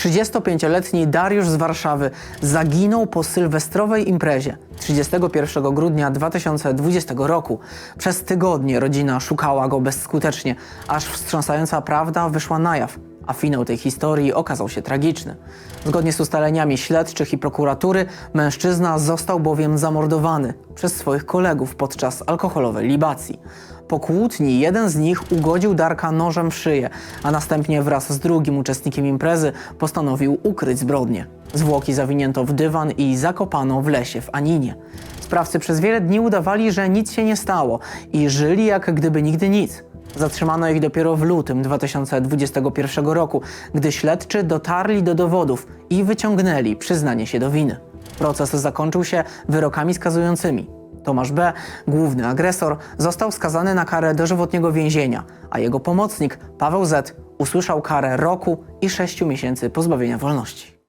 35-letni Dariusz z Warszawy zaginął po sylwestrowej imprezie 31 grudnia 2020 roku. Przez tygodnie rodzina szukała go bezskutecznie, aż wstrząsająca prawda wyszła na jaw, a finał tej historii okazał się tragiczny. Zgodnie z ustaleniami śledczych i prokuratury, mężczyzna został bowiem zamordowany przez swoich kolegów podczas alkoholowej libacji. Po kłótni jeden z nich ugodził Darka nożem w szyję, a następnie wraz z drugim uczestnikiem imprezy postanowił ukryć zbrodnię. Zwłoki zawinięto w dywan i zakopano w lesie w Aninie. Sprawcy przez wiele dni udawali, że nic się nie stało i żyli jak gdyby nigdy nic. Zatrzymano ich dopiero w lutym 2021 roku, gdy śledczy dotarli do dowodów i wyciągnęli przyznanie się do winy. Proces zakończył się wyrokami skazującymi. Tomasz B., główny agresor, został skazany na karę dożywotniego więzienia, a jego pomocnik, Paweł Z., usłyszał karę roku i sześciu miesięcy pozbawienia wolności.